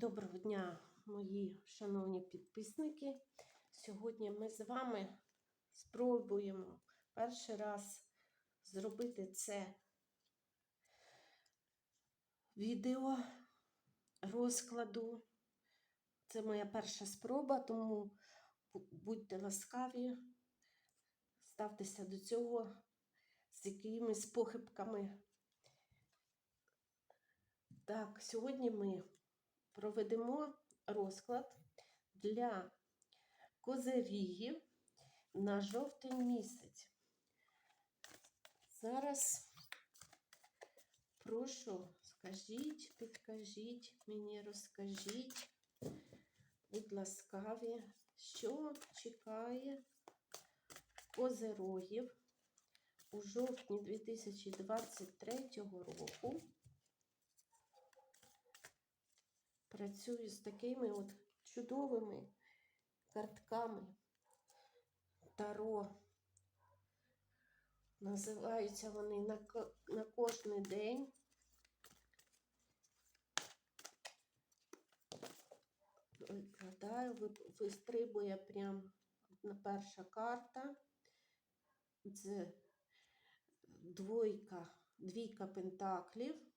Доброго дня, мої шановні підписники. Сьогодні ми з вами спробуємо перший раз зробити це відео розкладу. Це моя перша спроба, тому будьте ласкаві, ставтеся до цього з якимись похибками. Так, сьогодні ми проведемо розклад для козирігів на жовтень місяць. Зараз прошу, скажіть, підкажіть мені, розкажіть, будь ласкаві, що чекає козирогів у жовтні 2023 року. Працюю з такими от чудовими картками Таро. Називаються вони на, на кожний день. Викладаю, вистрибує прям перша карта. Це двойка, двійка пентаклів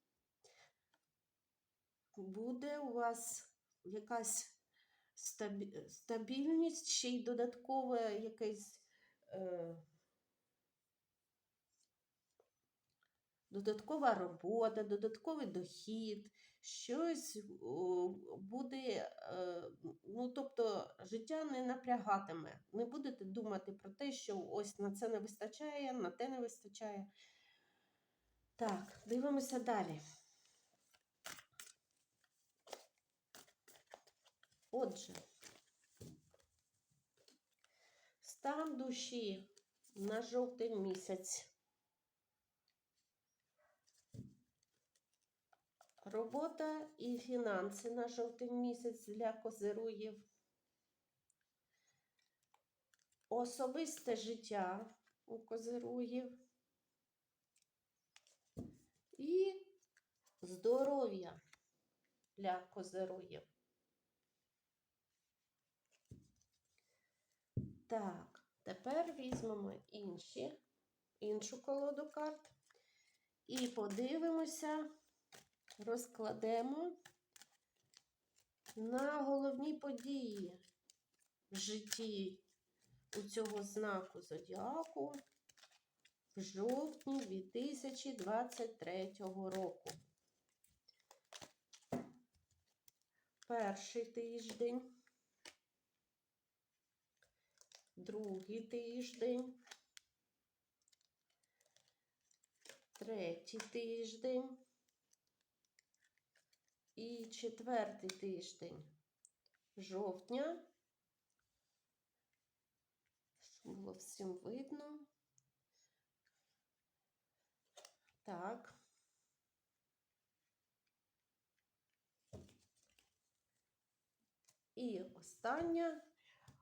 буде у вас якась стабільність, ще й додаткове якесь е, додаткова робота, додатковий дохід, щось буде, е, ну тобто життя не напрягатиме. Не будете думати про те, що ось на це не вистачає, на те не вистачає. Так, дивимося далі. Отже, стан душі на жовтень місяць. Робота і фінанси на жовтень місяць для козируїв. Особисте життя у козируїв. І здоров'я для козируїв. Так, тепер візьмемо інші, іншу колоду карт і подивимося, розкладемо на головні події в житті у цього знаку зодіаку в жовтні 2023 року. Перший тиждень другий тиждень, третій тиждень і четвертий тиждень жовтня. Щоб було всім видно. Так. І остання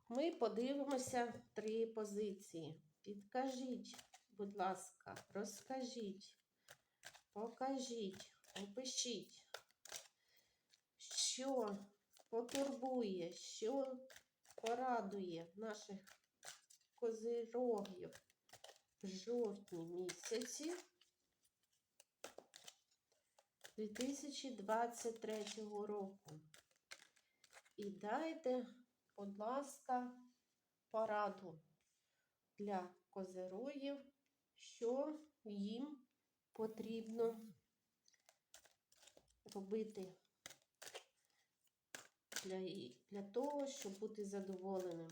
ми подивимося три позиції. Підкажіть, будь ласка, розкажіть, покажіть, опишіть, що потурбує, що порадує наших козирогів в жовтні місяці 2023 року. І дайте будь ласка, пораду для козироїв, що їм потрібно робити для, для того, щоб бути задоволеним.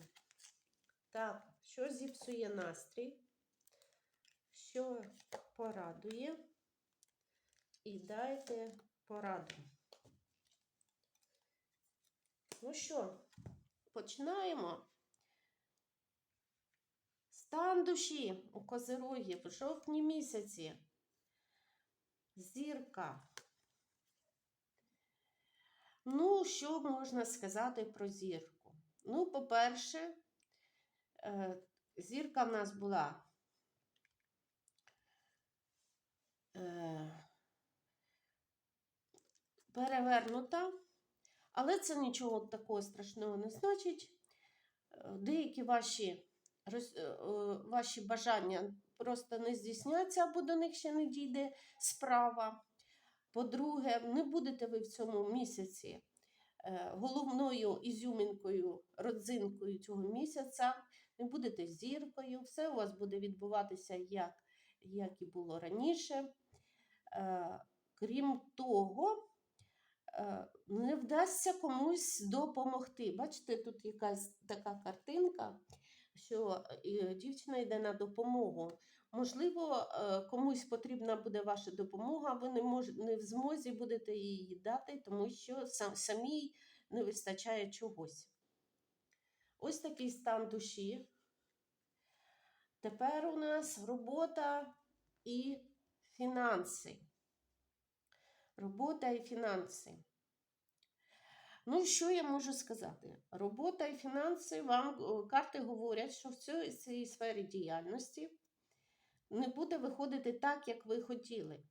Так, що зіпсує настрій, що порадує, і дайте пораду. Ну що, починаємо. Стан душі у козирогів в жовтні місяці. Зірка. Ну, що можна сказати про зірку? Ну, по-перше, е, зірка в нас була е, перевернута, Але це нічого такого страшного не значить. Е, Деякі ваші, е, е, ваші бажання просто не здійсняться, або до них ще не дійде справа. По-друге, не будете ви в цьому місяці головною ізюмінкою, родзинкою цього місяця, не будете зіркою, все у вас буде відбуватися як, як і було раніше. Крім того, не вдасться комусь допомогти. Бачите, тут якась така картинка, що е, дівчина йде на допомогу. Можливо, е, комусь потрібна буде ваша допомога, ви не, мож, не в змозі будете її дати, тому що сам, самій не вистачає чогось. Ось такий стан душі. Тепер у нас робота і фінанси. Робота і фінанси. Ну, що я можу сказати? Робота і фінанси вам карти говорять, що в цій, цій сфері діяльності не буде виходити так, як ви хотіли.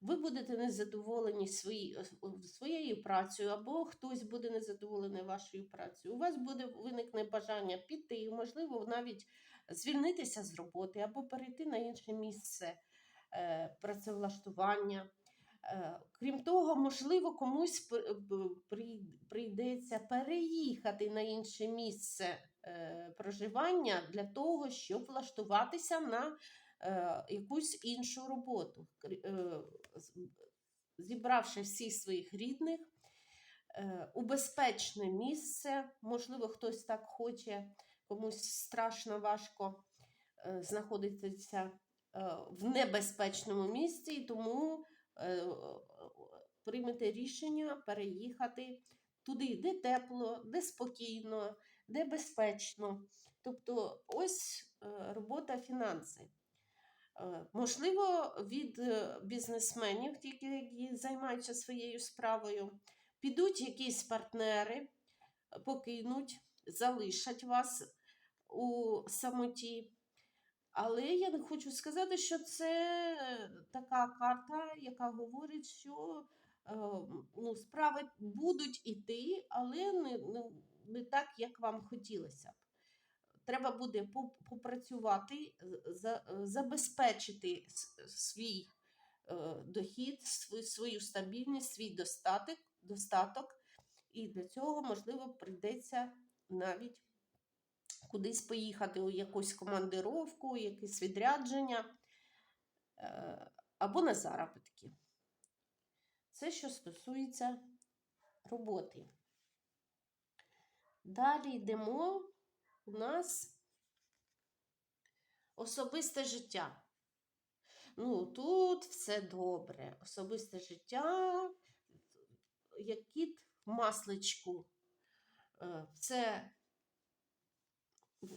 Ви будете незадоволені свої, своєю працею, або хтось буде незадоволений вашою працею. У вас буде виникне бажання піти, і, можливо, навіть звільнитися з роботи, або перейти на інше місце е, працевлаштування. Е, Крім того, можливо, комусь прийдеться переїхати на інше місце е, проживання для того, щоб влаштуватися на е, якусь іншу роботу. Зібравши всіх своїх рідних у безпечне місце, можливо, хтось так хоче, комусь страшно важко знаходитися в небезпечному місці, тому приймете рішення переїхати туди, де тепло, де спокійно, де безпечно. Тобто, ось е, робота фінанси. Е, Можливо, від е, бізнесменів, які займаються своєю справою, підуть якісь партнери, покинуть, залишать вас у самоті. Але я не хочу сказати, що це е, така карта, яка говорить, що е, ну, справи будуть іти, але не, не, не так, як вам хотілося б. Треба буде попрацювати, забезпечити свій е, дохід, свою стабільність, свій достаток, достаток. І для цього, можливо, прийдеться навіть кудись поїхати у якусь командировку, якесь відрядження е, або на заробітки. Це що стосується роботи. Далі йдемо у нас особисте життя. Ну, тут все добре. Особисте життя, як кіт в масличку. Е, Все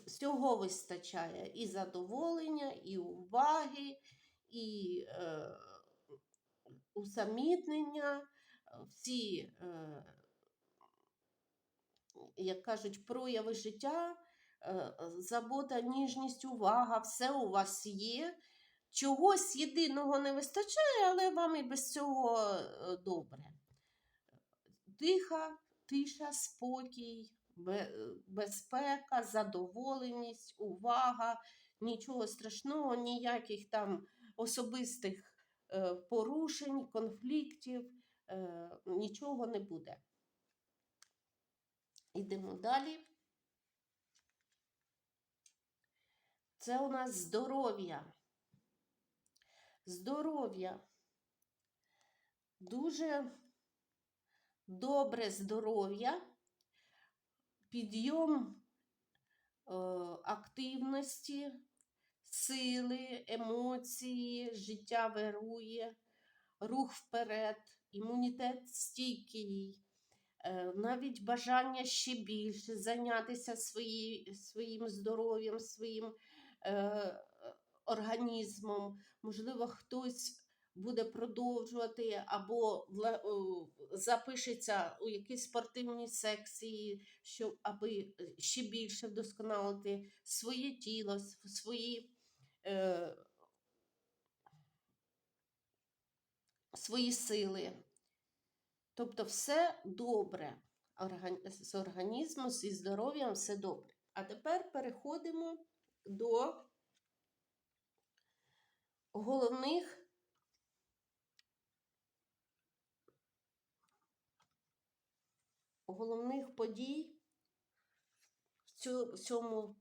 всього вистачає і задоволення, і уваги, і е, усамітнення, всі, е, як кажуть, прояви життя, е, забота, ніжність, увага, все у вас є. Чогось єдиного не вистачає, але вам і без цього е, добре. Тиха, тиша, спокій, безпека, задоволеність, увага, нічого страшного, ніяких там особистих е, порушень, конфліктів, е, нічого не буде. Йдемо далі. Це у нас здоров'я. Здоров'я. Дуже добре здоров'я, підйом е, активності, сили, емоції, життя вирує, рух вперед, імунітет стійкий, е, навіть бажання ще більше зайнятися свої, своїм здоров'ям, своїм е, організмом. Можливо, хтось буде продовжувати або запишеться у якісь спортивні секції, щоб аби е, ще більше вдосконалити своє тіло, свої, е, свої сили. Тобто все добре. з організму, зі здоров'ям все добре. А тепер переходимо до головних головних подій в цьому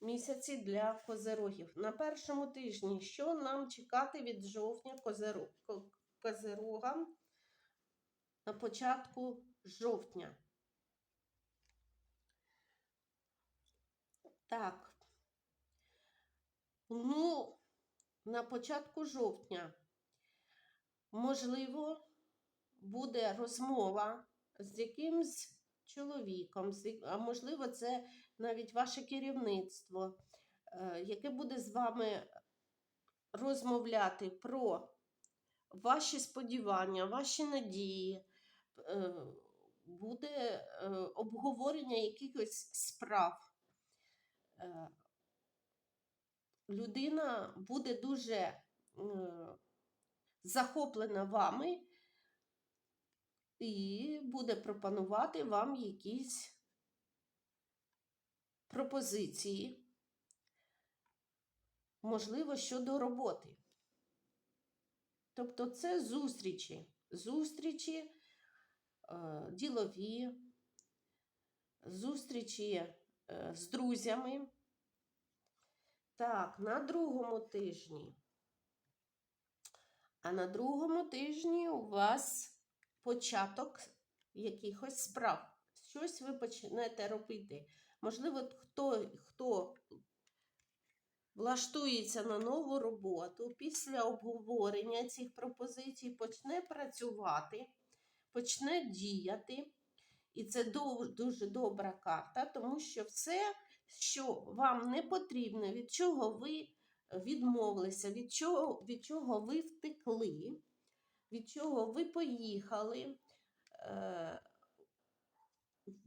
місяці для козерогів. На першому тижні, що нам чекати від жовтня козеро- козерогам на початку жовтня? Так. Ну, на початку жовтня, можливо, буде розмова з якимсь чоловіком, а можливо, це навіть ваше керівництво, е, яке буде з вами розмовляти про ваші сподівання, ваші надії. е, Буде е, обговорення якихось справ. Людина буде дуже захоплена вами і буде пропонувати вам якісь пропозиції, можливо, щодо роботи. Тобто це зустрічі, зустрічі е, ділові, зустрічі е, з друзями. Так, на другому тижні. А на другому тижні у вас початок якихось справ. Щось ви почнете робити. Можливо, хто, хто влаштується на нову роботу, після обговорення цих пропозицій почне працювати, почне діяти. І це дуже добра карта, тому що все, що вам не потрібно, від чого ви відмовилися, від чого, від чого ви втекли, від чого ви поїхали, е,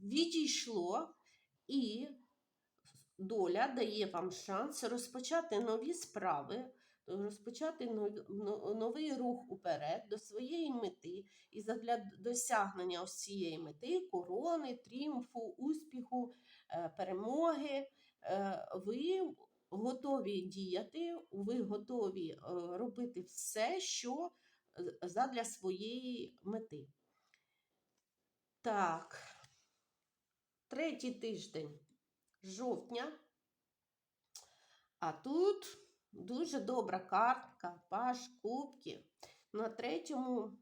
відійшло, і доля дає вам шанс розпочати нові справи, розпочати новий рух уперед до своєї мети і задля досягнення ось цієї мети, корони, тріумфу, успіху, е, перемоги. е, Ви готові діяти, ви готові робити все, що задля своєї мети. Так, третій тиждень жовтня. А тут дуже добра картка, паш кубків. На третьому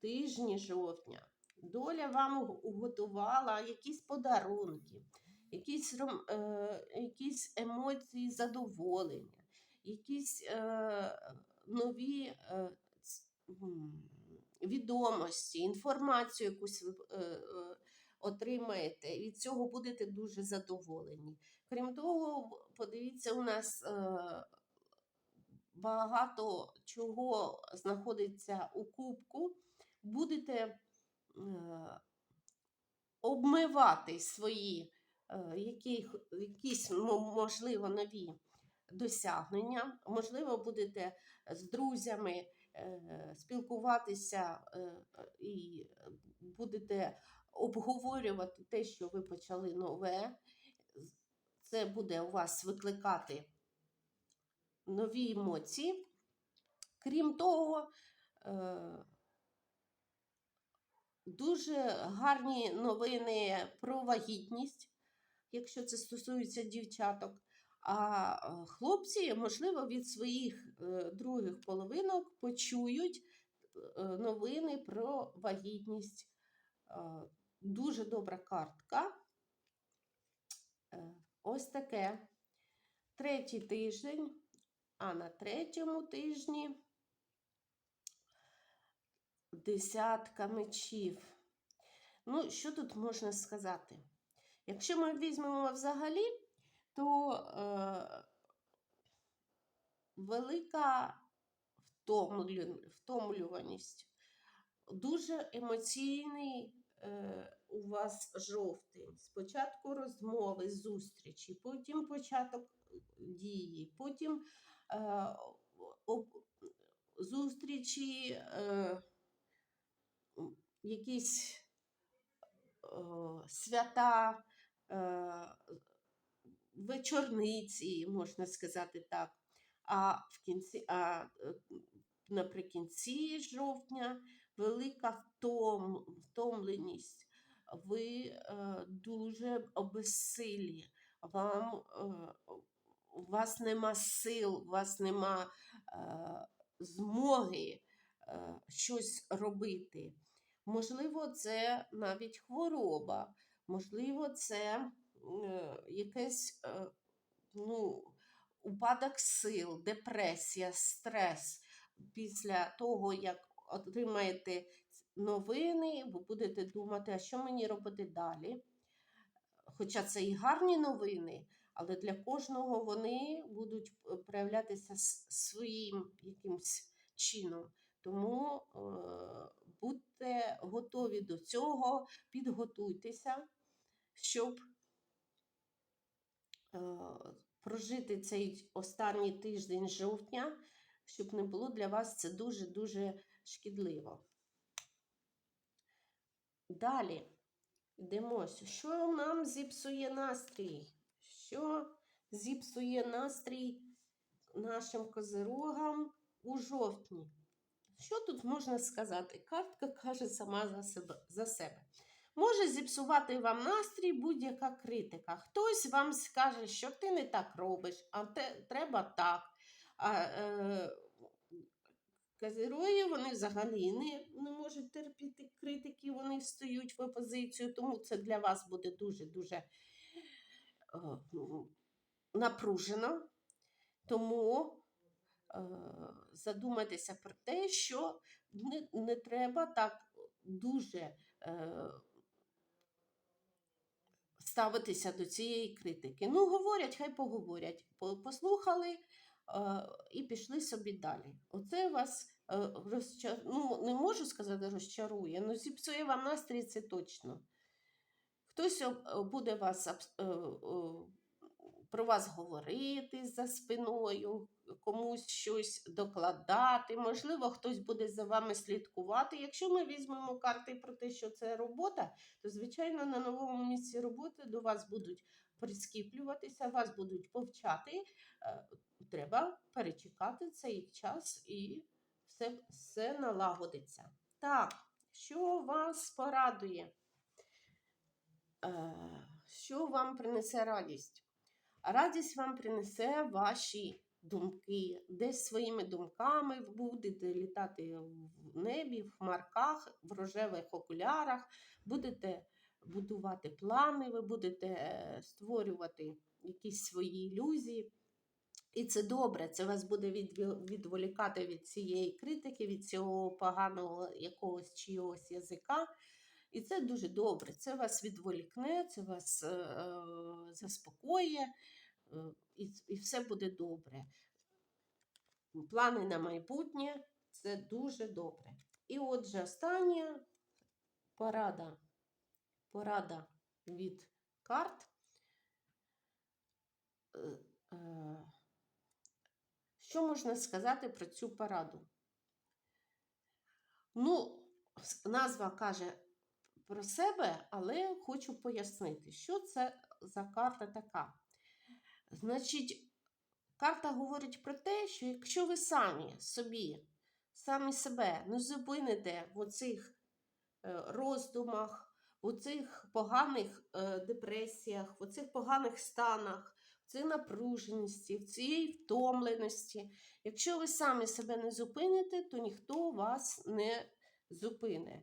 тижні жовтня доля вам уг- уготувала якісь подарунки, якісь, е, якісь емоції задоволення, якісь е, нові е, відомості, інформацію якусь ви е, е, отримаєте, від цього будете дуже задоволені. Крім того, подивіться, у нас е, багато чого знаходиться у кубку. Будете обмивати свої які, якісь, можливо, нові досягнення. Можливо, будете з друзями спілкуватися е, е, і будете обговорювати те, що ви почали нове. Це буде у вас викликати нові емоції. Крім того, е, дуже гарні новини про вагітність, якщо це стосується дівчаток. А е, хлопці, можливо, від своїх е, других половинок почують е, новини про вагітність. Дуже добра картка. Ось таке. Третій тиждень, а на третьому тижні десятка мечів. Ну, що тут можна сказати? Якщо ми візьмемо взагалі, то е, велика втомлю- втомлюваність, дуже емоційний е, у вас жовтень. Спочатку розмови, зустрічі, потім початок дії, потім е, об- зустрічі, е, якісь е, свята, вечорниці, можна сказати так. А в кінці, а е, наприкінці жовтня велика втом, втомленість. Ви е, дуже обезсилі, вам, е, у вас нема сил, у вас нема е, змоги е, щось робити. Можливо, це навіть хвороба, можливо, це якесь е, ну, упадок сил, депресія, стрес. Після того, як отримаєте новини, ви будете думати, а що мені робити далі. Хоча це і гарні новини, але для кожного вони будуть е, проявлятися своїм якимсь чином. Тому е, будьте готові до цього, підготуйтеся, щоб е, прожити цей останній тиждень жовтня, щоб не було для вас це дуже-дуже шкідливо. Далі йдемося. Що нам зіпсує настрій? Що зіпсує настрій нашим козирогам у жовтні? Що тут можна сказати? Картка каже сама за себе. Може зіпсувати вам настрій будь-яка критика. Хтось вам скаже, що ти не так робиш, а те, треба так. А, е, Козирої вони взагалі не, не можуть терпіти критики, вони встають в опозицію, тому це для вас буде дуже-дуже е, ну, напружено. Тому е, задумайтеся про те, що не, не треба так дуже е, ставитися до цієї критики. Ну, говорять, хай поговорять. Послухали е, і пішли собі далі. Оце вас е, розчар... ну, не можу сказати розчарує, але зіпсує вам настрій, це точно. Хтось буде вас е, про вас говорити за спиною, комусь щось докладати. Можливо, хтось буде за вами слідкувати. Якщо ми візьмемо карти про те, що це робота, то, звичайно, на новому місці роботи до вас будуть прискіплюватися, вас будуть повчати. Е, Треба перечекати цей час і все, все налагодиться. Так, що вас порадує? Е, Що вам принесе радість? Радість вам принесе ваші думки. Десь своїми думками будете літати в небі, в хмарках, в рожевих окулярах, будете будувати плани, ви будете е, створювати якісь свої ілюзії. І це добре, це вас буде відволікати від цієї критики, від цього поганого якогось чийогось язика. І це дуже добре. Це вас відволікне, це вас е, е, е, і, і все буде добре. Плани на майбутнє це дуже добре. І отже, остання порада. Порада від карт. Е, е, Що можна сказати про цю пораду? Ну, назва каже про себе, але хочу пояснити, що це за карта така. Значить, карта говорить про те, що якщо ви самі собі, самі себе не зупините в оцих е, роздумах, в оцих поганих е, депресіях, в оцих поганих станах, в цій напруженості, в цій втомленості. Якщо ви самі себе не зупините, то ніхто вас не зупине.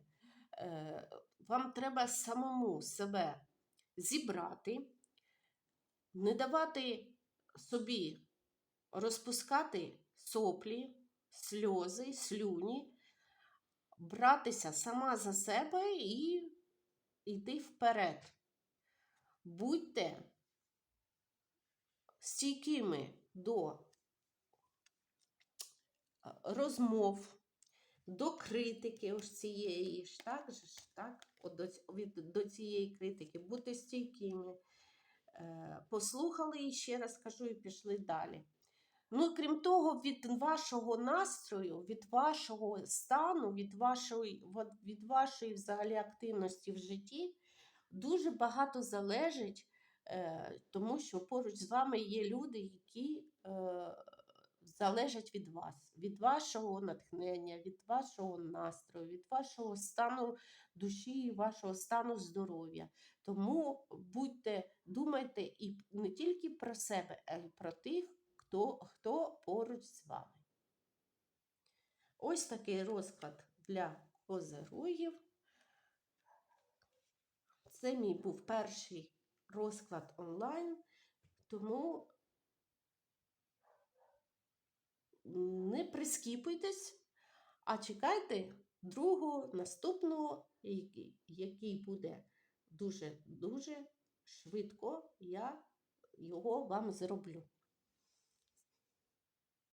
Вам треба самому себе зібрати, не давати собі розпускати соплі, сльози, слюні, братися сама за себе і йти вперед. Будьте стійкими до розмов, до критики ось цієї ж, так же ж, так? От до, від, до цієї критики, будьте стійкими. Е, послухали і ще раз кажу, і пішли далі. Ну, крім того, від вашого настрою, від вашого стану, від вашої, від вашої взагалі активності в житті, дуже багато залежить, е, тому що поруч з вами є люди, які е, залежать від вас, від вашого натхнення, від вашого настрою, від вашого стану душі і вашого стану здоров'я. Тому будьте, думайте і не тільки про себе, а й про тих, хто, хто поруч з вами. Ось такий розклад для козерогів. Це мій був перший розклад онлайн, тому не прискіпуйтесь, а чекайте другого, наступного, який, буде дуже-дуже швидко. Я його вам зроблю.